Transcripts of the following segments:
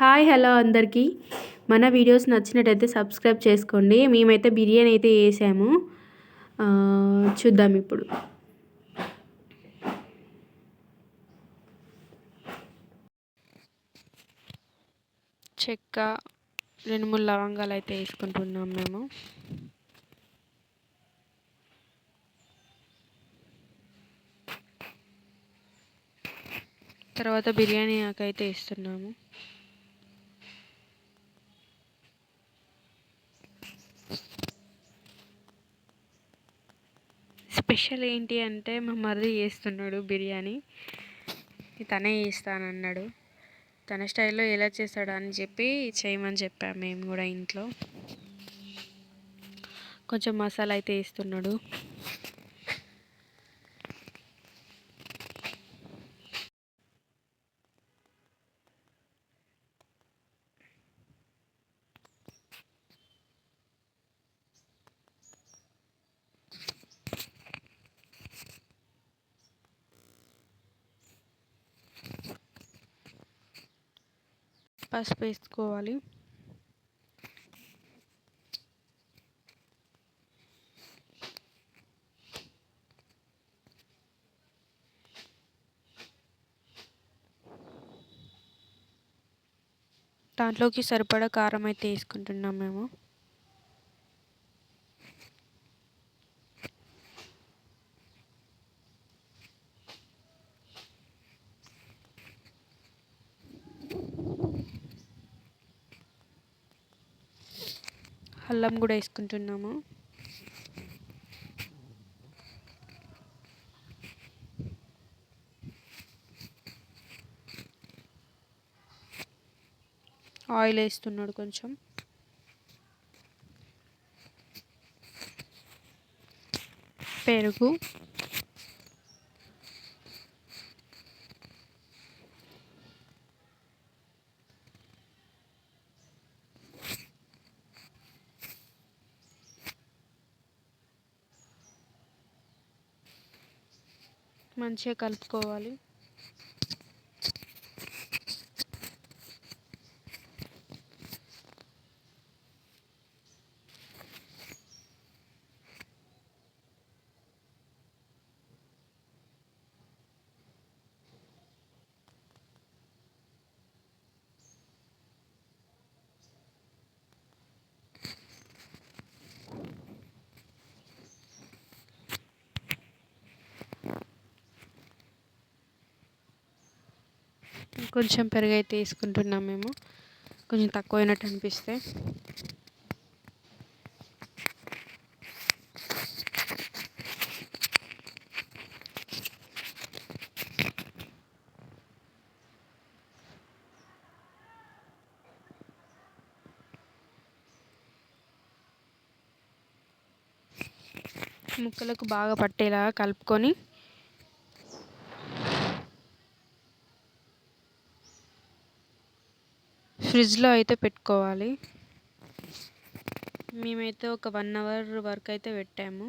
Hi hello అందరికీ. మన videos నచ్చినట్టయితే సబ్స్క్రైబ్ చేసుకోండి. మేమైతే బిర్యానీ అయితే వేసాము చూద్దాం ఇప్పుడు. చెక్క రెండు మూడు లవంగాలు అయితే వేసుకుంటున్నాం మేము. తర్వాత బిర్యానీ ఆకైతే అయితే స్పెషల్ ఏంటి అంటే మా మరిది చేస్తున్నాడు బిర్యానీ. తనే చేస్తానన్నాడు. తన స్టైల్లో ఎలా చేస్తాడు అని చెప్పి చేయమని చెప్పాము మేము కూడా ఇంట్లో. కొంచెం మసాలా అయితే వేస్తున్నాడు. పసుపు వేసుకోవాలి. దాంట్లోకి సరిపడా కారం అయితే వేసుకుంటున్నాం మేము. అల్లం కూడా వేసుకుంటున్నాము. ఆయిల్ వేస్తున్నాడు కొంచెం. పెరుగు. మంచిగా కలుపుకోవాలి. కొంచెం పెరుగు అయితే వేసుకుంటున్నాం మేము. కొంచెం తక్కువ అయినట్టు అనిపిస్తే. ముక్కలకు బాగా పట్టేలాగా కలుపుకొని ఫ్రిడ్జ్లో అయితే పెట్టుకోవాలి. మేమైతే ఒక వన్ అవర్ వరకు అయితే పెట్టాము.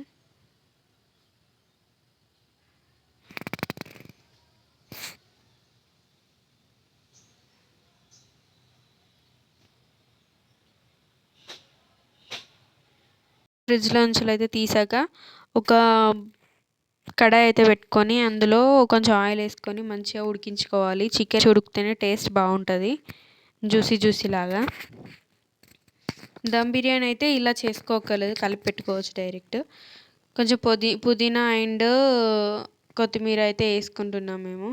ఫ్రిడ్జ్లోంచి అయితే తీసాక ఒక కడాయి అయితే పెట్టుకొని అందులో కొంచెం ఆయిల్ వేసుకొని మంచిగా ఉడికించుకోవాలి. చికెన్ ఉడికితేనే టేస్ట్ బాగుంటుంది. జ్యూసీ జ్యూసీ లాగా. దమ్ బిర్యానీ అయితే ఇలా చేసుకోకలేదు కలిపి పెట్టుకోవచ్చు డైరెక్ట్. కొంచెం పుదీ పుదీనా అండ్ కొత్తిమీర అయితే వేసుకుంటున్నాం మేము.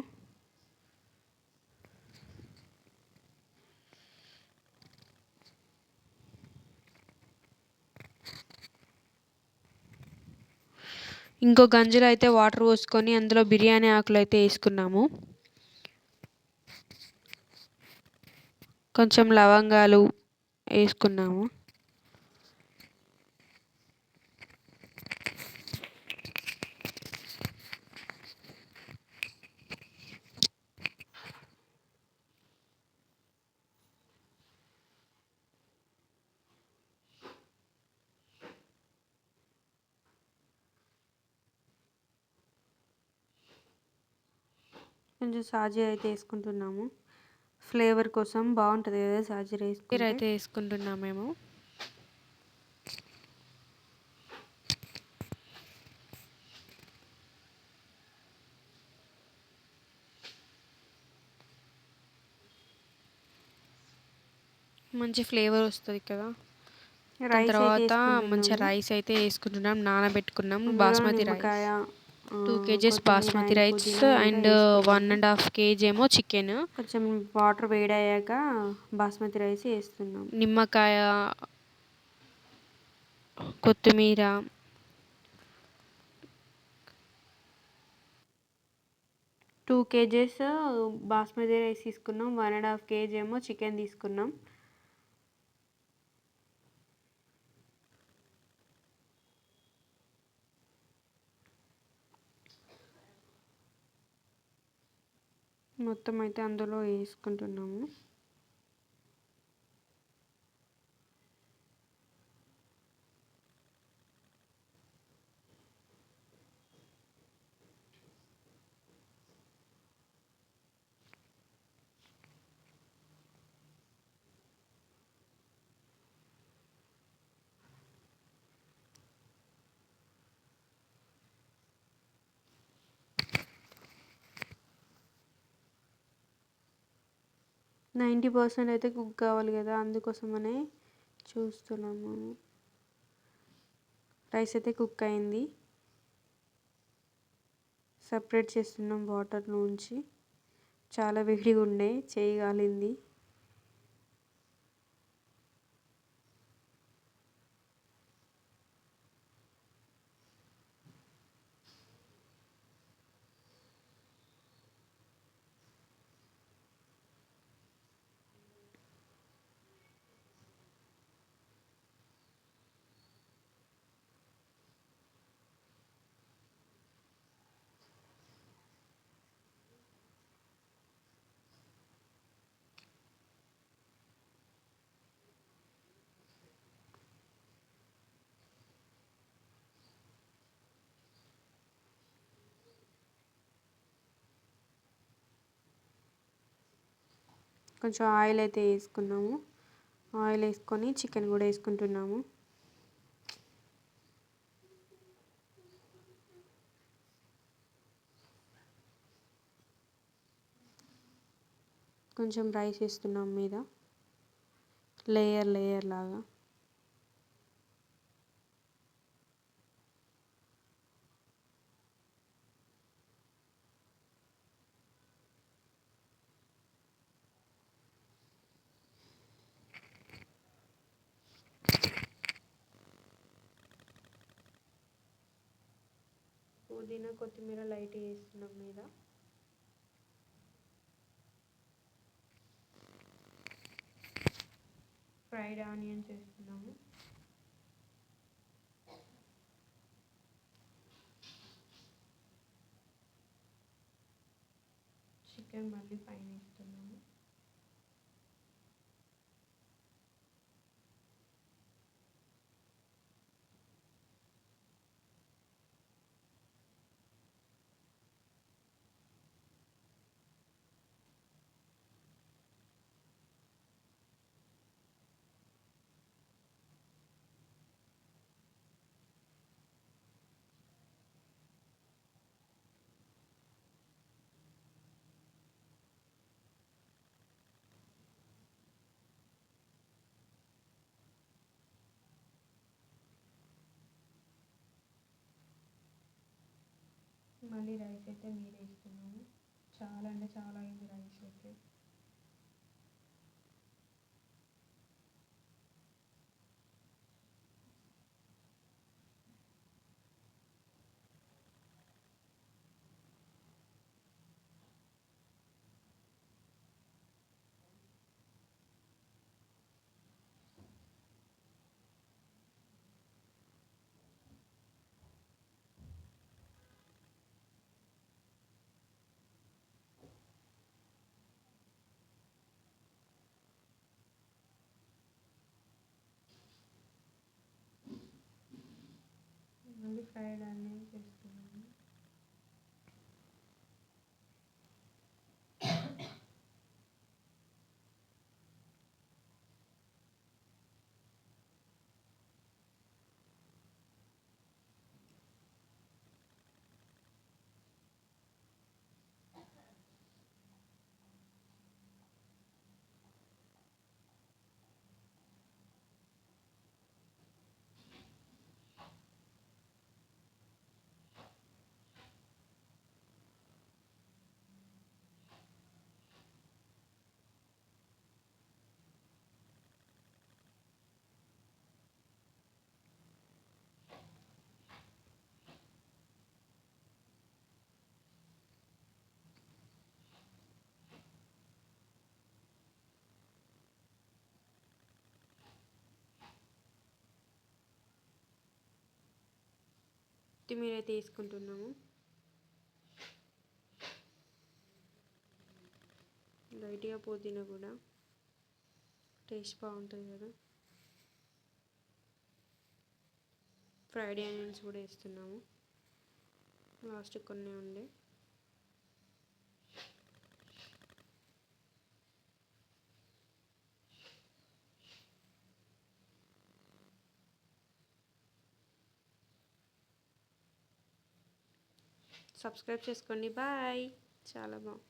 ఇంకో గంజులో అయితే వాటర్ పోసుకొని అందులో బిర్యానీ ఆకులు అయితే వేసుకున్నాము. కొంచెం లవంగాలు వేసుకున్నాము. కొంచెం సాజీ అయితే వేసుకుంటున్నాము. ఫ్లేవర్ కోసం బాగుంటుంది కదా సాజీర వేసుకుంటే? అయితే వేసుకుంటున్నాం మేము. మంచి ఫ్లేవర్ వస్తుంది కదా. తర్వాత. మంచిగా రైస్ అయితే వేసుకుంటున్నాం నానబెట్టుకున్నాం basmati rice. Two kgs basmati rice and. One and half kg ఏమో చికెన్. కొంచెం వాటర్ వేడయ్యాక బాస్మతి రైస్ వేస్తున్నాం. నిమ్మకాయ కొత్తిమీర. టూ కేజెస్ బాస్మతి రైస్ తీసుకున్నాం. వన్ అండ్ హాఫ్ కేజీ ఏమో చికెన్ తీసుకున్నాం. మొత్తం అయితే అందులో వేసుకుంటున్నాము. నైంటీ పర్సెంట్ అయితే కుక్ కావాలి కదా అందుకోసమనే చూస్తున్నాము. రైస్ అయితే కుక్ అయింది. సపరేట్ చేస్తున్నాం వాటర్ నుంచి చాలా వేడిగా ఉండే చేయి కొంచెం ఆయిల్ అయితే వేసుకున్నాము. ఆయిల్ వేసుకొని చికెన్ కూడా వేసుకుంటున్నాము. కొంచెం రైస్ వేస్తున్నాం మీద. లేయర్ లేయర్ లాగా. పుదీనా కొత్తిమీర లైట్ వేస్తున్నాం మీద. ఫ్రైడ్ ఆనియన్స్ వేస్తున్నాము. చికెన్ మళ్ళీ పైన వేస్తున్నాము. మళ్ళీ రైస్ అయితే మీరే ఇస్తున్నాము చాలా అంటే చాలా అయింది రైస్ అయితే. Ireland కొత్తిమీర అయితే వేసుకుంటున్నాము లైట్గా పుదీనా కూడా. టేస్ట్ బాగుంటుంది కదా. ఫ్రైడ్ ఆనియన్స్ కూడా వేస్తున్నాము. లాస్ట్ కొన్ని ఉండే. సబ్స్క్రైబ్ చేసుకోండి. బాయ్. చాలా బాగుంది.